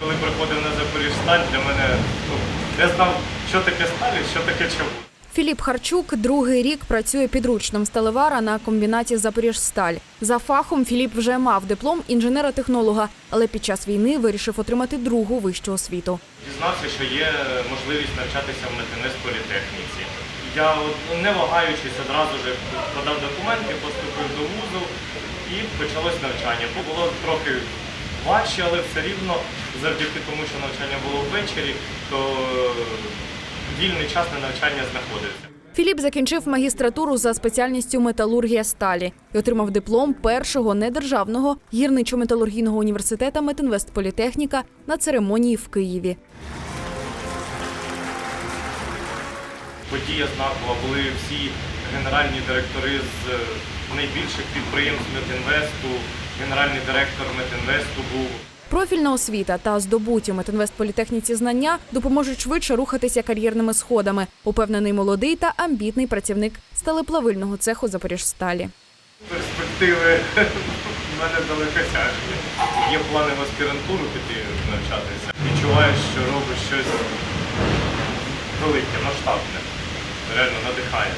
Коли приходив на Запоріжсталь, для мене ну, я знав, що таке сталь, що таке чавун. Філіп Харчук другий рік працює підручним сталевара на комбінаті Запоріжсталь. За фахом Філіп вже мав диплом інженера-технолога, але під час війни вирішив отримати другу вищу освіту. Дізнався, що є можливість навчатися в Метинець політехніці. Я от, не вагаючись одразу ж подав документи, поступив до вузу і почалось навчання. Було трохи важче, але все рівно, завдяки тому, що навчання було ввечері, то е, вільний час на навчання знаходився. Філіп закінчив магістратуру за спеціальністю металургія сталі і отримав диплом першого недержавного гірничо-металургійного університету Метинвестполітехніка на церемонії в Києві. Подія знакова, були всі генеральні директори з е, найбільших підприємств Метінвесту, генеральний директор Метінвесту був. Профільна освіта та здобуті Метинвестполітехніці знання допоможуть швидше рухатися кар'єрними сходами, упевнений молодий та амбітний працівник сталеплавильного цеху Запоріжсталі. Перспективи в мене далекосяжні. Є плани в аспірантуру піти навчатися. Відчуваєш, що робиш щось велике, масштабне. Реально надихає.